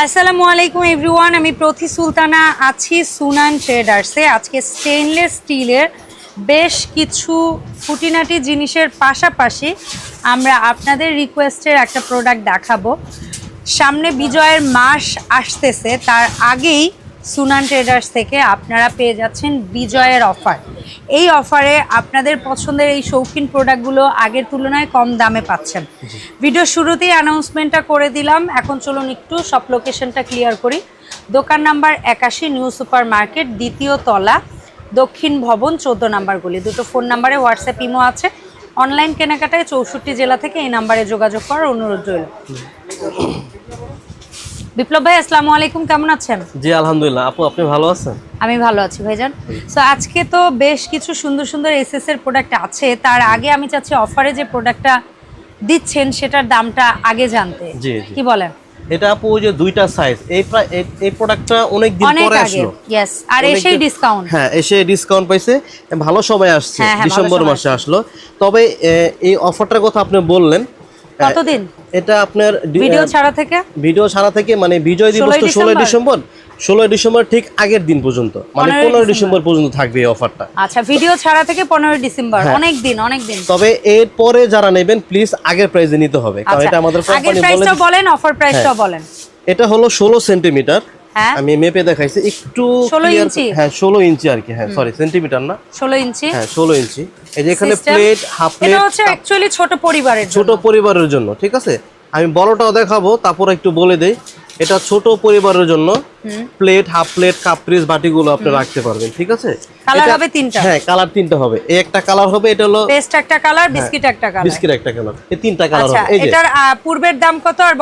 আসসালামু আলাইকুম এভরিওয়ান, আমি প্রতি সুলতানা আছি সুনান ট্রেডার্সে। আজকে স্টেনলেস স্টিলের বেশ কিছু খুঁটিনাটি জিনিসের পাশাপাশি আমরা আপনাদের রিকোয়েস্টের একটা প্রোডাক্ট দেখাবো। সামনে বিজয়ের মাস আসতেছে, তার আগেই সুনান ট্রেডার্স থেকে আপনারা পেয়ে যাচ্ছেন বিজয়ের অফার। এই অফারে আপনাদের পছন্দের এই শৌখিন প্রোডাক্টগুলো আগের তুলনায় কম দামে পাচ্ছেন। ভিডিও শুরুতেই অ্যানাউন্সমেন্টটা করে দিলাম। এখন চলুন একটু সব লোকেশনটা ক্লিয়ার করি। দোকান নাম্বার একাশি নিউ সুপার মার্কেট দ্বিতীয় তলা দক্ষিণ ভবন চোদ্দ নাম্বারগুলি দুটো ফোন নাম্বারে হোয়াটসঅ্যাপ ইমো আছে। অনলাইন কেনাকাটায় চৌষট্টি জেলা থেকে এই নাম্বারে যোগাযোগ করার অনুরোধ রইল। বিপ্লব ভাই আসসালামু আলাইকুম কেমন আছেন? জি আলহামদুলিল্লাহ। আপু আপনি ভালো আছেন? আমি ভালো আছি ভাইজান। সো আজকে তো বেশ কিছু সুন্দর সুন্দর এসএস এর প্রোডাক্ট আছে। তার আগে আমি চাচ্ছি অফারে যে প্রোডাক্টটা দিচ্ছেন সেটার দামটা আগে জানতে। কি বলেন? এটা আপু ওই যে দুইটা সাইজ এই এই- প্রোডাক্টটা অনেক দিন পরে আসলো। ইয়েস আর এসেই ডিসকাউন্ট হ্যাঁ এসে ডিসকাউন্ট পাইছে। ভালো সময় আসছে। হ্যাঁ, হ্যাঁ, ডিসেম্বর মাসে আসলো। তবে এই অফারটার কথা আপনি বললেন। কতদিন? এটা আপনার ভিডিও ছাড়া থেকে? ভিডিও ছাড়া থেকে মানে বিজয় দিবস তো ষোলোই ডিসেম্বর? ষোলোই ডিসেম্বর ঠিক আগের দিন পর্যন্ত। মানে 15 পনেরো ডিসেম্বর। পর্যন্ত থাকবে এই অফারটা আচ্ছা ভিডিও ছাড়া থেকে পনেরো ডিসেম্বর। হ্যাঁ। অনেক দিন অনেক দিন। তবে এরপরে যারা নেবেন প্লিজ আগের প্রাইসে নিতে হবে। কারণ আচ্ছা এটা আমাদের কোম্পানি বলেন। অফার প্রাইসটা বলেন। এটা হলো ষোলো সেন্টিমিটার। হ্যাঁ আমি মেপে দেখাইছি একটু 16 ইঞ্চি? হ্যাঁ ষোলো ইঞ্চি আর কি হ্যাঁ সরি সেন্টিমিটার না। ষোলো ইঞ্চি? হ্যাঁ ষোলো ইঞ্চি। এই যে এখানে প্লেট হাফ এটা প্লেট হচ্ছে অ্যাকচুয়ালি ছোট পরিবারের ছোট পরিবারের জন্য ঠিক আছে? আমি বড়টাও দেখাবো তারপর একটু বলে দেই। এটা ছোট পরিবারের জন্য plate half plate cup piece বাটিগুলো আপনি রাখতে পারবেন ঠিক আছে? কালার হবে তিনটা। হ্যাঁ কালার তিনটা হবে। এই একটা কালার হবে এটা হলো পেস্ট একটা কালার বিস্কিট একটা কালার বিস্কিট একটা কালার এই তিনটা কালার আচ্ছা হবে এই যে। এটার পূর্বের দাম কত আর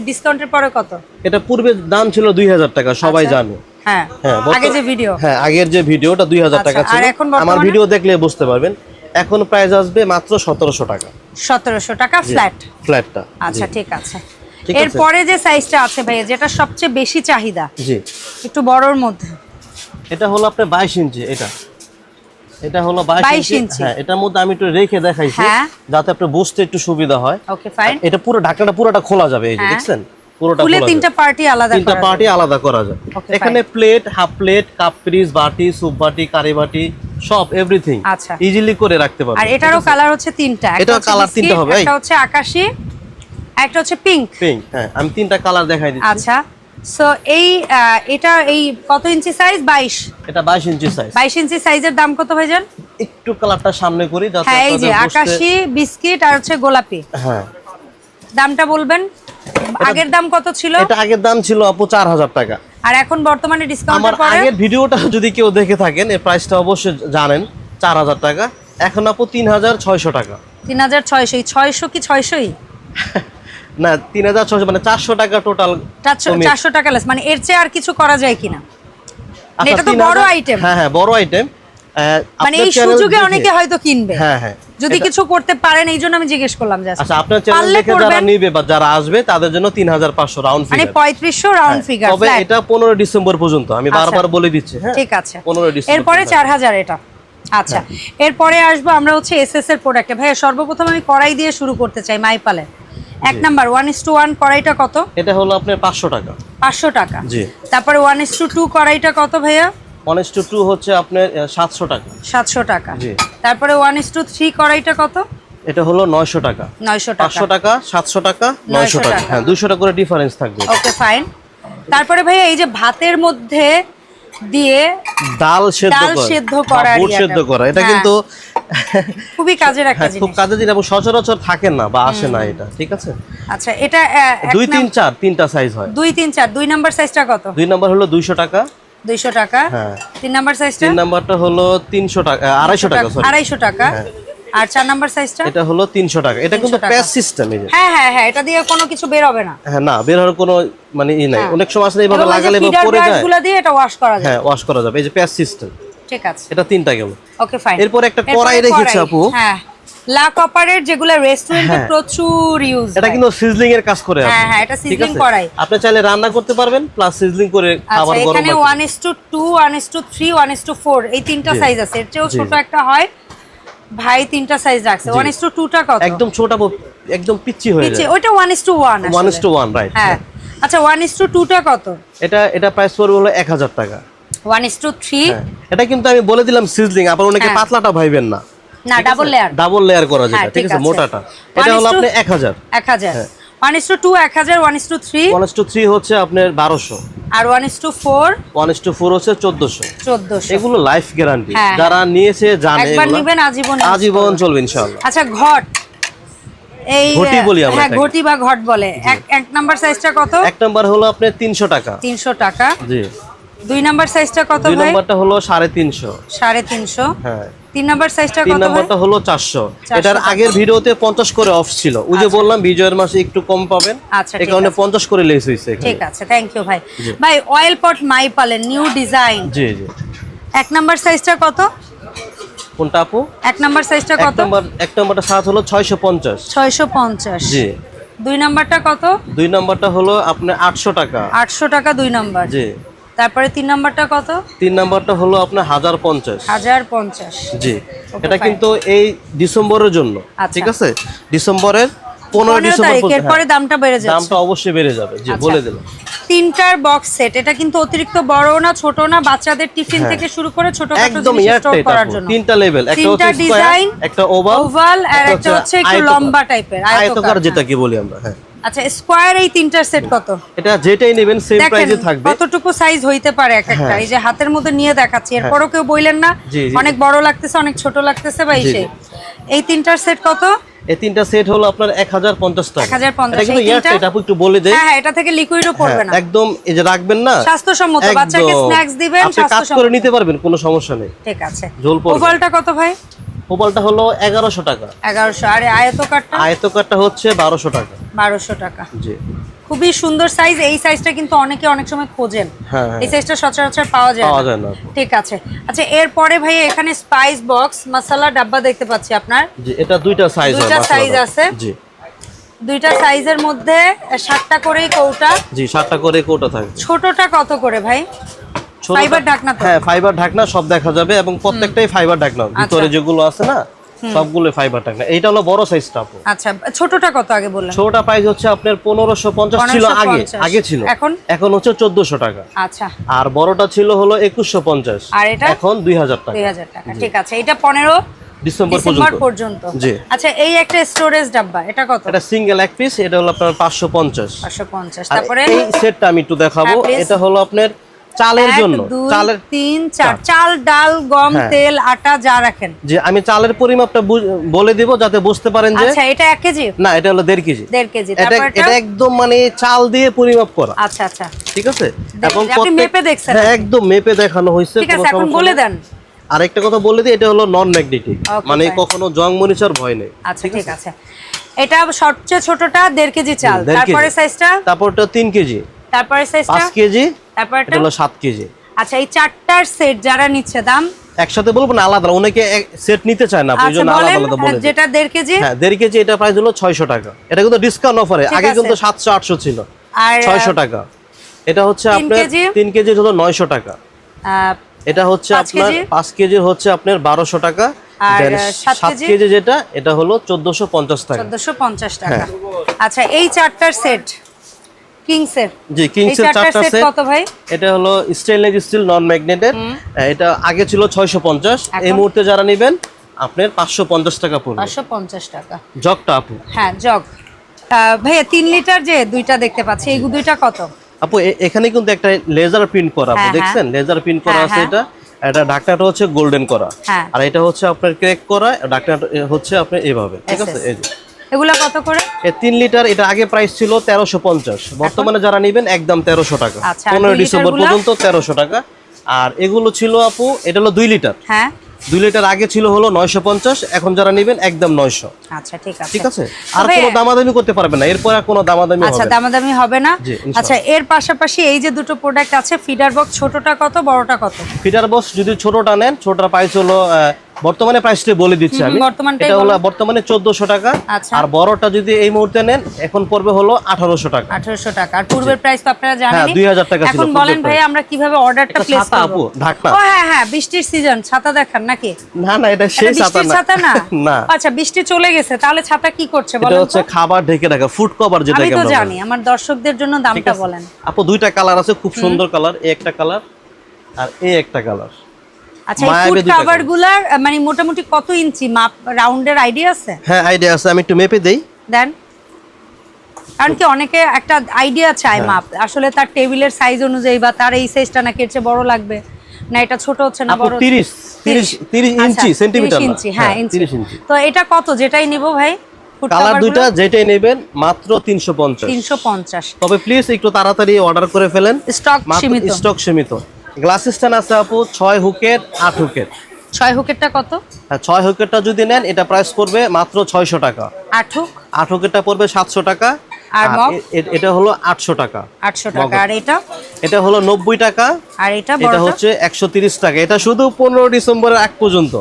ডিসকাউন্টের পরে কত? এটা পূর্বে দাম ছিল দুই হাজার টাকা সবাই আচ্ছা। জানে। হ্যাঁ হ্যাঁ বর্তমান- আগে যে ভিডিও হ্যাঁ আগের যে ভিডিওটা দুই হাজার আচ্ছা, টাকা ছিল। এখন আমার ভিডিও দেখলে বুঝতে পারবেন। এখন প্রাইস আসবে মাত্র সতেরোশো টাকা। সতেরোশো টাকা ফ্ল্যাট ফ্ল্যাটটা আচ্ছা ঠিক আছে। এরপরে যে সাইজটা আছে ভাইয়া যেটা সবচেয়ে বেশি চাহিদা জি। একটু বড়র মধ্যে। এটা হলো আপনার বাইশ ইঞ্চি এটা। এটা হলো 22 বাইশ ইঞ্চি। হ্যাঁ এটার মধ্যে আমি একটু রেখে দেখাইছি হ্যাঁ। যাতে আপনার বুঝতে একটু সুবিধা হয়। ওকে ফাইন এটা পুরো ঢাকনাটা পুরোটা খোলা যাবে এই যে হ্যাঁ। দেখছেন? পুরোটা খুলে তিনটা পার্টি আলাদা তিনটা পার্টি আলাদা করা যায়। এখানে plate half plate cup piece বাটি স্যুপ বাটি কারি বাটি সব এভরিথিং আচ্ছা। ইজিলি করে রাখতে আর এটারও কালার হচ্ছে তিনটা। একটা এটাও তিনটা হবে, এই। হচ্ছে আকাশি একটা হচ্ছে পিঙ্ক পিঙ্ক হ্যাঁ আমি তিনটা কালার দেখাই দিচ্ছি। আচ্ছা সো এই আহ, এটা এই কত ইঞ্চি সাইজ বাইশ। এটা বাইশ ইঞ্চি সাইজ বাইশ ইঞ্চি সাইজের দাম কত একটু কালারটা সামনে করি যাতে হ্যাঁ এই যে আকাশি বিস্কিট আর হচ্ছে গোলাপি। হ্যাঁ। দামটা বলবেন? আগের দাম কত ছিল? এটা আগের দাম ছিল আপু চার হাজার টাকা। আর এখন বর্তমানে আমার ডিসকাউন্টের পরে? আগের ভিডিওটা যদি কেউ দেখে থাকেন এর প্রাইসটা অবশ্যই জানেন চার হাজার টাকা। এখন আপু তিন হাজার ছয়শো টাকা। তিন হাজার ছয়শো ছয়শো কি ছয়শোই? না তিন হাজার ছয়শো মানে চারশো টাকা টোটাল চারশো টাকা লেস মানে এর চেয়ে আর কিছু করা যায় কিনা? মানে এটা তো বড় আইটেম হ্যাঁ হ্যাঁ বড় আইটেম মানে এই সুযোগে অনেকে হয়তো কিনবে। হ্যাঁ হ্যাঁ। যদি কিছু করতে পারেন এই জন্য আমি জিজ্ঞেস করলাম আচ্ছা আপনার চ্যানেল দেখে যারা। নিবে বা যারা আসবে তাদের জন্য তিন হাজার পাঁচশো রাউন্ড মানে ফিগার পঁয়ত্রিশশো রাউন্ড ফিগার তবে এটা পনেরো ডিসেম্বর পর্যন্ত। আমি আচ্ছা। বারবার বলে দিচ্ছি হ্যাঁ? ঠিক আছে। পনেরো ডিসেম্বর এরপরে পর্যন্ত। চার হাজার এটা। আচ্ছা এরপরে আসব আমরা হচ্ছে এস এস এর প্রোডাক্টে ভাইয়া সর্বপ্রথম আমি কড়াই দিয়ে শুরু করতে চাই মাইপালে এক number one is two one কড়াইটা কত? এটা হলো আপনার পাঁচশো টাকা। পাঁচশো টাকা। জি। তারপরে ওয়ান ইস টু টু কড়াইটা কত ভাইয়া? ওয়ান টু টু হচ্ছে আপনার সাতশো টাকা। সাতশো টাকা। জি। তারপরে ওয়ান ইস টু থ্রি কড়াইটা কত? এটা হলো নয়শো টাকা। নয়শো টাকা। পাঁচশো টাকা সাতশো টাকা 900 নয়শো টাকা। হ্যাঁ দুশো টাকা করে ডিফারেন্স থাকবে ওকে ফাইন তারপরে ভাইয়া এই যে ভাতের মধ্যে দিয়ে ডাল সেদ্ধ করা। সেদ্ধ করা বুট। সেদ্ধ করা। এটা হ্যাঁ। কিন্তু খুবই কাজের একটা হ্যাঁ, খুব জিনিস। কাজে দিন এবং সচরাচর থাকে না বা আসে না এটা ঠিক আছে? আচ্ছা এটা দুই তিন চার তিনটা সাইজ হয়। দুই তিন চার। দুই নাম্বার সাইজটা কত? দুই নাম্বার হলো দুইশো টাকা। দুইশো টাকা। হ্যাঁ। তিন নাম্বার সাইজটা তিন নাম্বারটা হলো তিনশো টাকা আহ, আড়াইশো টাকা সরি আড়াইশো টাকা। আর চার নাম্বার সাইজটা এটা হলো তিনশো টাকা। এটা কিন্তু 300 প্যাচ সিস্টেম এই যে। হ্যাঁ হ্যাঁ হ্যাঁ এটা দিয়ে কোনো কিছু বের হবে না। হ্যাঁ না বের হওয়ার কোনো মানে ই নাই। হ্যাঁ। অনেক সময় আসলে এইভাবে লাগালে বা পড়ে যায়। গুলো দিয়ে এটা ওয়াশ করা যায়। হ্যাঁ ওয়াশ করা যাবে। এই যে প্যাচ সিস্টেম ঠিক আছে। এটা তিনটা গেল। ওকে ফাইন এরপর একটা কড়াই রেখেছে আপু। হ্যাঁ। লা কপারের যেগুলো রেস্টুরেন্টে হ্যাঁ। প্রচুর ইউজ এটা কিন্তু সিজলিং এর কাজ করে হ্যাঁ, হ্যাঁ, এটা sizzling আপনি চাইলে রান্না করতে পারবেন প্লাস সিজলিং করে আচ্ছা খাবার গরম এখানে রাখতে one is two two one is two three one is two four এই তিনটা সাইজ আছে। এর চেয়েও ছোট একটা হয়। ভাই তিনটা সাইজ রাখছে। ওয়ান ইস টু টুটা কত? একদম ছোট একদম পিচ্ছি হয়ে যায়। ওইটা one is two one one two one right হ্যাঁ। আচ্ছা ওয়ান ইস টু টুটা কত? এটা এটা প্রাইস পড়বে হলো এক হাজার টাকা। ওয়ান ইস টু থ্রি হ্যাঁ। এটা কিন্তু আমি বলে দিলাম সিজলিং আবার অনেকে হ্যাঁ। পাতলাটা ভাইবেন না। না ডাবল লেয়ার ডাবল লেয়ার করা হ্যাঁ, যেটা ঠিক ঠিক আছে। মোটাটা। এটা হলো আপনি এক হাজার। এক হাজার। হ্যাঁ। ওয়ান ইস টু টু এক হাজার one is two three one two three হচ্ছে আপনার বারোশো। আর হচ্ছে এগুলো লাইফ গ্যারান্টি হ্যাঁ, যারা নিয়েছে জানে একবার এগুলো। আজীবন আজীবন। চলবে ইনশাআল্লাহ। আচ্ছা ঘট। এই ঘটি বলি আমরা হ্যাঁ ঘটি বা ঘট বলে। এক এক নাম্বার সাইজটা কত? এক নাম্বার হলো আপনার তিনশো টাকা। তিনশো টাকা। জি। দুই নাম্বার সাইজটা কত দুই নাম্বারটা হলো সাড়ে তিনশো। সাড়ে তিনশো। হ্যাঁ। তিন নাম্বার সাইজটা কত নাম্বারটা হলো চারশো। 400 এটার আগের ভিডিওতে পঞ্চাশ করে অফ ছিল। ওই যে বললাম বিজয়ের মাসে একটু কম পাবেন। আচ্ছা, এই কারণে আছে। পঞ্চাশ করে লেস হয়েছে ঠিক আছে থ্যাংক ইউ ভাই। ভাই অয়েল পট মাই পালেন নিউ ডিজাইন জি জি। এক নাম্বার সাইজটা কত? কোনটা আপু? এক নাম্বার সাইজটা এক কত? নাম্বার এক নাম্বারটা সাত হলো ছয়শো পঞ্চাশ। ছয়শো পঞ্চাশ। জি। দুই নাম্বারটা কত? দুই নাম্বারটা হলো আপনার আটশো টাকা। আটশো টাকা দুই নাম্বার। জি। তারপরে তিন নাম্বারটা কত? তিন নাম্বারটা হলো আপনার হাজার পঞ্চাশ। হাজার পঞ্চাশ। জি। এটা কিন্তু এই ডিসেম্বরের জন্য আচ্ছা। ঠিক আছে? ডিসেম্বরের পনেরো পনেরো ডিসেম্বর এরপরে হ্যাঁ, দামটা বেড়ে যাচ্ছে। দামটা অবশ্যই বেড়ে যাবে। জি আচ্ছা। বলে দিলাম। তিনটার বক্স সেট এটা কিন্তু অতিরিক্ত বড় না ছোট না বাচ্চাদের টিফিন হ্যাঁ। থেকে শুরু করে ছোট একদম করার জন্য। তিনটা লেভেল একটা তিনটা ডিজাইন একটা ওভাল ওভাল আর একটা হচ্ছে একটু লম্বা টাইপের আয়তকার যেটা কি বলি আমরা হ্যাঁ। আচ্ছা স্কোয়ার এই তিনটার সেট কত? এটা যেটাই নেবেন সেম প্রাইসে থাকবে। কতটুকু সাইজ হইতে পারে এক একটা। হ্যাঁ। এই যে হাতের মধ্যে নিয়ে দেখাচ্ছি এরপরও কেউ বললেন না। অনেক বড় লাগতেছে অনেক ছোট লাগতেছে বা এসে জি। এই তিনটার সেট কত? এই তিনটা সেট হলো আপনার এক হাজার পঞ্চাশ টাকা। 1050 এটা কিন্তু এটা আপু একটু বলে দেয় হ্যাঁ হ্যাঁ এটা থেকে লিকুইডও পড়বে না। একদম এই যে রাখবেন না স্বাস্থ্যসম্মত বাচ্চাকে স্ন্যাক্স দিবেন আপনি কাজ করে নিতে পারবেন কোনো সমস্যা নেই। ঠিক আছে। ঝোল পড়বে। ওভালটা কত ভাই? মোবাইলটা হলো এগারোশো টাকা। এগারোশো। আর আয়তকারটা? আয়তকারটা হচ্ছে বারোশো টাকা। বারোশো টাকা। জি। খুবই সুন্দর সাইজ এই সাইজটা কিন্তু অনেকে অনেক সময় খোঁজেন। হ্যাঁ, হ্যাঁ। এই সাইজটা সচরাচর পাওয়া যায় পাওয়া। যায় না। ঠিক আছে। আচ্ছা এরপরে ভাই এখানে স্পাইস বক্স মশলা ডাব্বা দেখতে পাচ্ছি আপনার। জি এটা দুইটা সাইজ দুইটা size আছে? জি। দুইটা সাইজের মধ্যে সাতটা করেই কৌটা। জি সাতটা করে কৌটা থাকবে ছোটটা কত করে ভাই? ফাইবার ঢাকনা হ্যাঁ ফাইবার ঢাকনা সব দেখা যাবে এবং প্রত্যেকটাই ফাইবার ঢাকনা। ভিতরে যেগুলো আছে না সবগুলো ফাইবার ঢাকনা। এইটা হলো বড় সাইজটা আপু। আচ্ছা ছোটটা কত আগে বললেন? ছোটটা প্রাইস হচ্ছে আপনার পনেরোশো পঞ্চাশ ছিল আগে আগে ছিল। এখন? এখন হচ্ছে চোদ্দশো টাকা। আচ্ছা। আর বড়টা ছিল হলো একুশশো পঞ্চাশ। আর এটা? এখন দুই হাজার টাকা। দুই হাজার টাকা ঠিক আছে। এটা পনেরো ডিসেম্বর ডিসেম্বর পর্যন্ত। জি। আচ্ছা এই একটা স্টোরেজ ডাব্বা এটা কত? এটা সিঙ্গেল এক পিস এটা হলো আপনার পাঁচশো পঞ্চাশ। পাঁচশো পঞ্চাশ। আর তারপরে? এই সেটটা আমি একটু দেখাবো। এটা হলো আপনার চালের জন্য। চালের তিন চার। চাল। ডাল গম হ্যাঁ। তেল আটা যা রাখেন। যে আমি চালের পরিমাপটা বলে দিব যাতে বুঝতে পারেন যে আচ্ছা এটা এক কেজি? না এটা হলো দেড় কেজি। দেড় কেজি। এটা এটা একদম মানে চাল দিয়ে পরিমাপ করা। আচ্ছা আচ্ছা। ঠিক আছে? আপনি মেপে দেখছেন। হ্যাঁ, একদম মেপে দেখানো হয়েছে ঠিক আছে এখন বলে দেন। আর একটা কথা বলে দিই এটা হলো নন ম্যাগনেটিক মানে কখনো জং মরিচার ভয় নেই। আচ্ছা ঠিক আছে? এটা সবচেয়ে ছোটটা দেড় কেজি চাল। তারপরে। সাইজটা তারপরটা তিন কেজি। তারপরে সাইজটা পাঁচ কেজি। তারপরটা এটা হলো সাত কেজি। আচ্ছা এই চারটার সেট যারা নিচ্ছে দাম? একসাথে বলব না আলাদা অনেকে সেট নিতে চায় না ওই আচ্ছা জন্য আলাদা আলাদা বলে যেটা দেড় কেজি? হ্যাঁ দেড় কেজি এটা প্রাইস হলো ছয়শো টাকা। এটা কিন্তু ডিসকাউন্ট অফারে আগে কিন্তু সাতশো আটশো ছিল। আর ছয়শো টাকা। এটা হচ্ছে আপনার কেজি? তিন কেজি হলো নয়শো টাকা। এটা হচ্ছে আপনার কেজি? পাঁচ কেজি হচ্ছে আপনার বারোশো টাকা। আর, Then আহ, সাত সাত কেজি? কেজি যেটা এটা হলো চোদ্দশো পঞ্চাশ টাকা। চোদ্দশো পঞ্চাশ টাকা। হ্যাঁ। আচ্ছা এই চারটার সেট কিংসের। জি কিংসের চারটা সেট সেট। কত ভাই? এটা হলো স্টেনলেস স্টিল নন ম্যাগনেটেড এটা আগে ছিল ছয়শো পঞ্চাশ। এই মুহূর্তে যারা নেবেন আপনার পাঁচশো পঞ্চাশ টাকা পড়বে। পাঁচশো পঞ্চাশ টাকা। জগটা আপু? হ্যাঁ জগ। ভাইয়া লিটার যে দুইটা দেখতে পাচ্ছি এই দুইটা কত? আপু এখানে কিন্তু একটা লেজার প্রিন্ট করা আপু হ্যাঁ, দেখছেন? লেজার প্রিন্ট করা হ্যাঁ, আছে হ্যাঁ। এটা। এটা ঢাকনাটা হচ্ছে গোল্ডেন করা। হ্যাঁ। আর এটা হচ্ছে আপনার ক্রেক করা ঢাকনাটা এ হচ্ছে আপনার এভাবে ঠিক আছে? এই যে। এগুলা কত করে? এই তিন লিটার এটা আগে প্রাইস ছিল তেরোশো পঞ্চাশ। বর্তমানে যারা নেবেন একদম তেরোশো টাকা। আচ্ছা, আর পনেরো দুই ডিসেম্বর পর্যন্ত তেরোশো টাকা। আর এগুলো ছিল আপু এটা হলো দুই লিটার। হ্যাঁ। দুই লিটার আগে ছিল হলো নয়শো পঞ্চাশ এখন যারা নেবেন একদম নয়শো। আচ্ছা ঠিক আছে। ঠিক আছে? আর কোনো দামাদামি করতে পারবে না এরপর আর কোনো দামাদামি আচ্ছা হবে না। দামাদামি হবে না? আচ্ছা এর পাশাপাশি এই যে দুটো প্রোডাক্ট আছে ফিডার বক্স ছোটটা কত বড়টা কত? ফিডার বক্স যদি ছোটটা নেন ছোটটা প্রাইস হলো বর্তমানে প্রাইসটা বলে দিচ্ছি আমি। এটা হলো বর্তমানে চোদ্দশো টাকা আচ্ছা। আর বড়টা যদি এই মুহূর্তে নেন এখন পড়বে হলো আঠারোশো টাকা। আঠারোশো টাকা। আর পূর্বের প্রাইস তো আপনারা জানেন হ্যাঁ, 2000 টাকা ছিল এখন বলেন ভাই আমরা কীভাবে অর্ডারটা প্লেস করব? আপু, ঢাকনা। ও হ্যাঁ হ্যাঁ বৃষ্টির সিজন ছাতা দেখান নাকি? না না এটা এটা সেই ছাতা না। ছাতা না? না। আচ্ছা বৃষ্টি চলে গেছে তাহলে ছাতা কি করছে এটা বলেন তো? হচ্ছে খাবার ঢেকে রাখা ফুড কভার যেটা আমি তো জানি আমার দর্শকদের জন্য দামটা বলেন। আপু দুইটা কালার আছে খুব সুন্দর কালার এই একটা কালার আর এই একটা কালার আচ্ছা এই ফুড কভারগুলার মানে মোটামুটি কত ইঞ্চি? মাপ রাউন্ডের আইডিয়া আছে? হ্যাঁ আইডিয়া আছে আমি একটু মেপে দেই। দেন। কারণ কি অনেকে একটা আইডিয়া চায় হ্যাঁ। মাপ। আসলে তার টেবিলের সাইজ অনুযায়ী বা তার এই সাইজটা নাকি এর চেয়ে বড় লাগবে? না এটা ছোট হচ্ছে না আপু বড় হচ্ছে? 30 30 30 আচ্ছা, ইঞ্চি 30 সেন্টিমিটার ইঞ্চি হ্যাঁ ইঞ্চি। তো এটা কত? যেটাই নিব ভাই ফুড কালার কভার দুইটা যেটাই নেবেন মাত্র 350 তিনশো পঞ্চাশ। তবে প্লিজ একটু তাড়াতাড়ি অর্ডার করে ফেলেন। স্টক সীমিত। স্টক সীমিত। গ্লাস স্ট্যান্ড আছে আপু 6 হুকের 8 হুকের। ছয় হুকেরটা কত? আর 6 হুকেরটা যদি নেন এটা প্রাইস পড়বে মাত্র 600 টাকা। আট হুক? 8 হুকেরটা পড়বে 700 টাকা। আর এটা হলো 800 টাকা। আটশো টাকা। আর এটা? এটা হলো 90 টাকা। আর এটা এটা হচ্ছে একশো তিরিশ টাকা। এটা শুধু পনেরো ডিসেম্বরের আগ পর্যন্ত।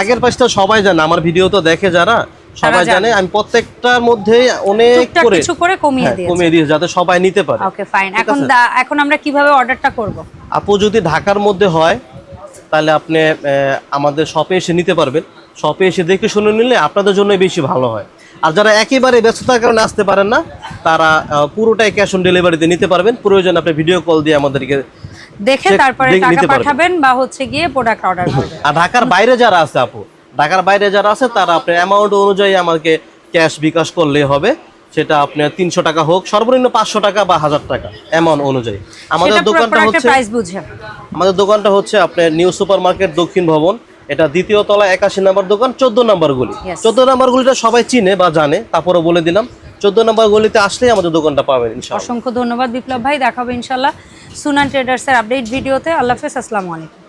আগের পাঁচটা সবাই জানে। আমার ভিডিও তো দেখে যারা সবাই জানে। আমি প্রত্যেকটার মধ্যে অনেক করে কিছু করে কমিয়ে হ্যাঁ, দিয়েছে। কমিয়ে দিয়েছে যাতে সবাই নিতে পারে। ওকে ফাইন এখন এখন আমরা কীভাবে অর্ডারটা করব? আপু যদি ঢাকার মধ্যে হয় তাহলে আপনি আমাদের শপে এসে নিতে পারবেন। শপে এসে দেখে শুনে নিলে আপনাদের জন্য বেশি ভালো হয়। আর যারা একেবারে ব্যস্ততার কারণে আসতে পারেন না তারা পুরোটাই ক্যাশ অন ডেলিভারিতে নিতে পারবেন। প্রয়োজন আপনি ভিডিও কল দিয়ে আমাদেরকে দেখে তারপরে টাকা পাঠাবেন বা হচ্ছে গিয়ে প্রোডাক্ট অর্ডার করবেন আর ঢাকার বাইরে যারা আছে আপু ঢাকার বাইরে যারা আছে তারা আপনার অ্যামাউন্ট অনুযায়ী আমাকে ক্যাশ বিকাশ করলে হবে। সেটা আপনার তিনশো টাকা হোক সর্বনিম্ন পাঁচশো টাকা বা হাজার টাকা অ্যামাউন্ট অনুযায়ী। আমাদের দোকানটা হচ্ছে আমাদের দোকানটা হচ্ছে আপনার নিউ সুপার মার্কেট দক্ষিণ ভবন। এটা দ্বিতীয় তলা একাশি নাম্বার দোকান চোদ্দ নাম্বার গলি. চোদ্দ নাম্বার গলিটা সবাই চিনে বা জানে তারপরে বলে দিলাম। চোদ্দ নাম্বার গলিতে আসলেই আমাদের দোকানটা পাবেন অসংখ্য ধন্যবাদ বিপ্লব ভাই দেখাবো ইনশাল্লাহ সুনান ট্রেডার্সের আপডেট ভিডিওতে। আল্লাহ হাফেজ আসসালামু আলাইকুম।